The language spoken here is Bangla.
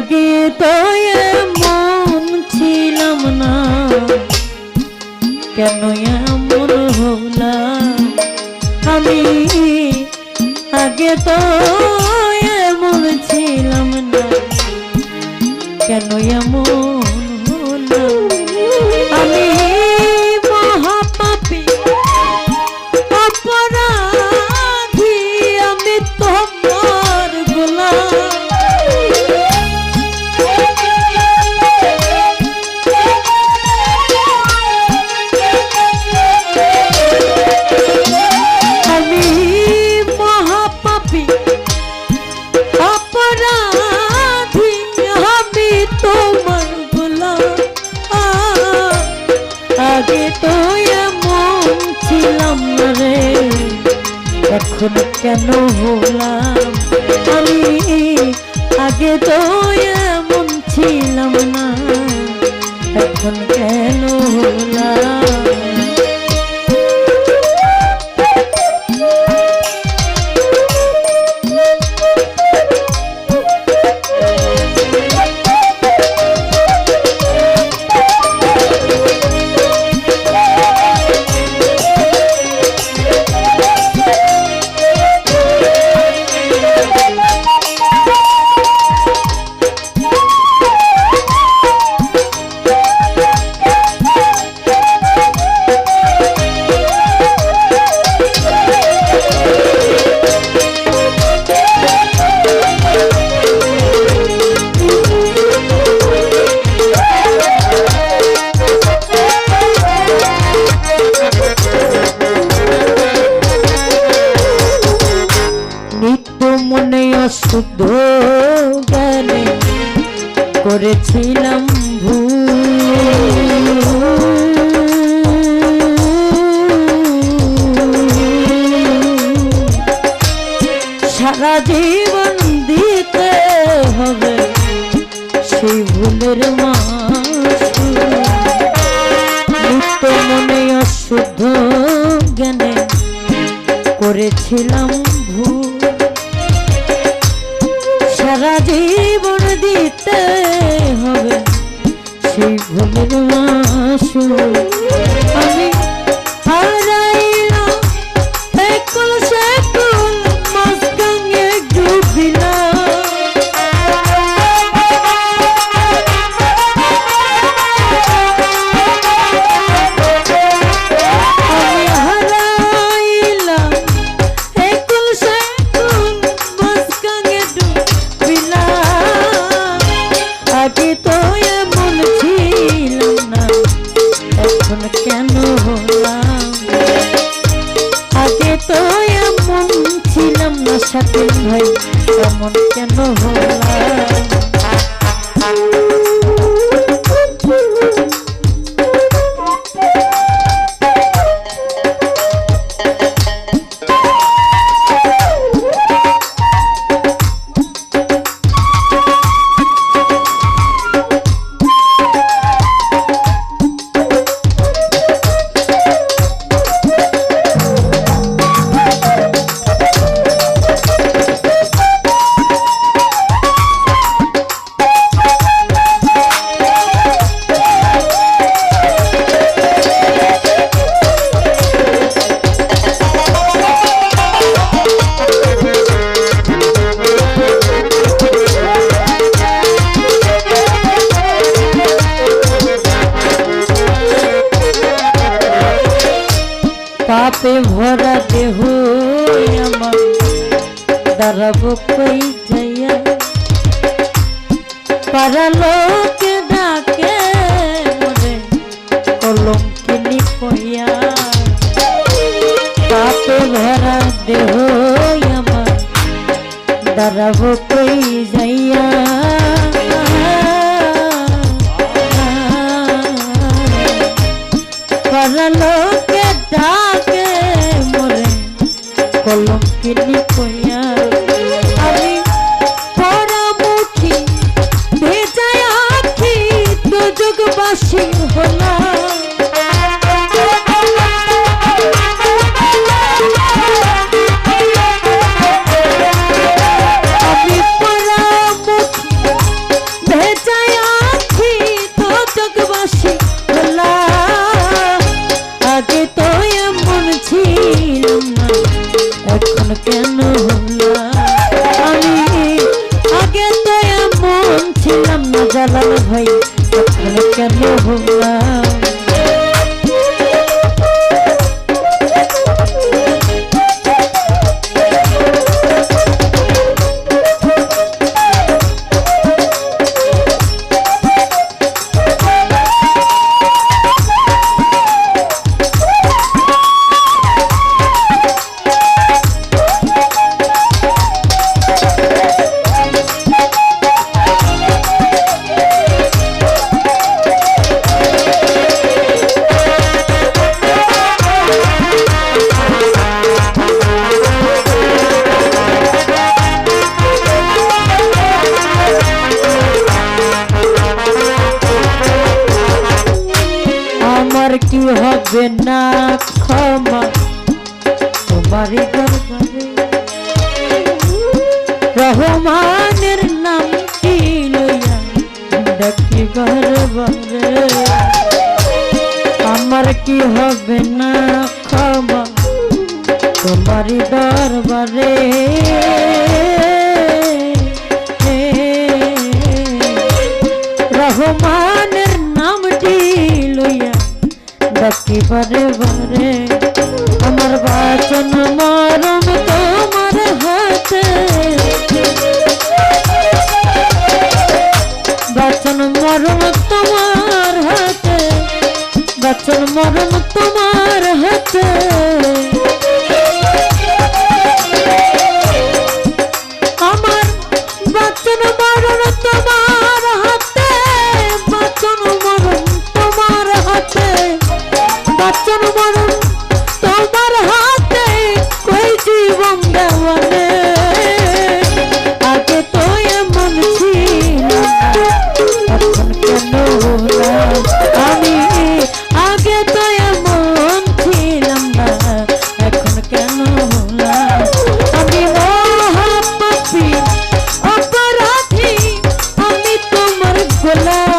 আগে তো এমন ছিলাম না। কেন এমন হলাম? আমি আগে তো এমন ছিলাম না। কেন এমন হলাম? রে এখন কেন হলাম? আমি আগে তো এমন ছিলাম না এখন কেন হলাম? অশুদ্ধ জ্ঞানে করেছিলাম সারা জীবন দিতে হবে সেই ভুলের মাসুল। নিত্য মনে অশুদ্ধ জ্ঞানে করেছিলাম ভুল। সারা জীবন দিতে হবে। সেই ভুলের মাসুল আমি কেন হলাম? পাপে ভরা দেহ আমার। দাঁড়াবো কই যাইয়া? পাড়া লোকে ডাকে মরে কলঙ্কিনি কইয়া পাপে ভরা দেহ আমার। দাঁড়াবো কই যাইয়া? পাড়া লোকে ডাকে হবে না ক্ষমা। তোমার রহমানের নাম কি আমার কি হবে না ক্ষমা? তোমার দরবারে। তোমার 我呢